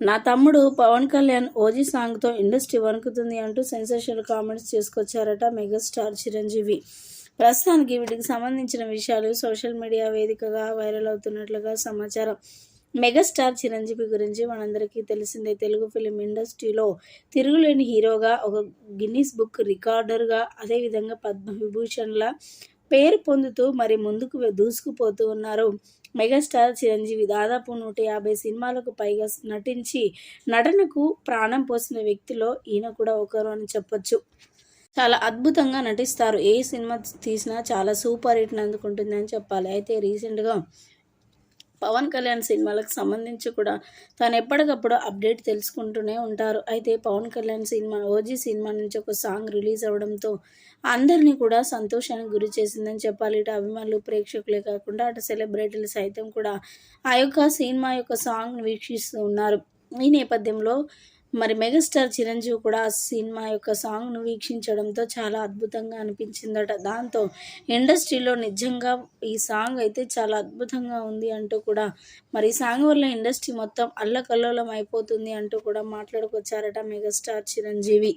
నా తమ్ముడు పవన్ కళ్యాణ్ ఓజీ సాంగ్తో ఇండస్ట్రీ వణుకుతుంది అంటూ సెన్సేషనల్ కామెంట్స్ చేసుకొచ్చారట మెగాస్టార్ చిరంజీవి. ప్రస్తుతానికి వీటికి సంబంధించిన విషయాలు సోషల్ మీడియా వేదికగా వైరల్ అవుతున్నట్లుగా సమాచారం. మెగాస్టార్ చిరంజీవి గురించి మనందరికీ తెలిసిందే. తెలుగు ఫిలిం ఇండస్ట్రీలో తిరుగులేని హీరోగా ఒక గిన్నిస్ బుక్ రికార్డర్గా అదేవిధంగా పద్మ విభూషణ్ల పేరు పొందుతూ మరి ముందుకు దూసుకుపోతూ ఉన్నారు. మెగాస్టార్ చిరంజీవి దాదాపు నూట యాభై సినిమాలకు పైగా నటించి నటనకు ప్రాణం పోసిన వ్యక్తిలో ఈయన కూడా ఒకరు అని చెప్పొచ్చు. చాలా అద్భుతంగా నటిస్తారు. ఏ సినిమా తీసినా చాలా సూపర్ హిట్ని అందుకుంటుంది అని చెప్పాలి. అయితే రీసెంట్గా పవన్ కళ్యాణ్ సినిమాలకు సంబంధించి కూడా తాను ఎప్పటికప్పుడు అప్డేట్ తెలుసుకుంటూనే ఉంటారు. అయితే Pawan Kalyan cinema OG cinema నుంచి ఒక సాంగ్ రిలీజ్ అవడంతో అందరినీ కూడా సంతోషానికి గురి చేసిందని చెప్పాలి. ఇటు అభిమానులు ప్రేక్షకులే కాకుండా అటు సెలబ్రిటీలు సైతం కూడా ఆ యొక్క సినిమా యొక్క సాంగ్ను వీక్షిస్తూ ఉన్నారు. ఈ నేపథ్యంలో మరి మెగాస్టార్ చిరంజీవి కూడా ఆ సినిమా యొక్క సాంగ్ను వీక్షించడంతో చాలా అద్భుతంగా అనిపించిందట. దాంతో ఇండస్ట్రీలో నిజంగా ఈ సాంగ్ అయితే చాలా అద్భుతంగా ఉంది అంటూ కూడా మరి ఈ సాంగ్ వల్ల ఇండస్ట్రీ మొత్తం అల్లకల్లోలం అయిపోతుంది అంటూ కూడా మాట్లాడుకొచ్చారట మెగాస్టార్ చిరంజీవి.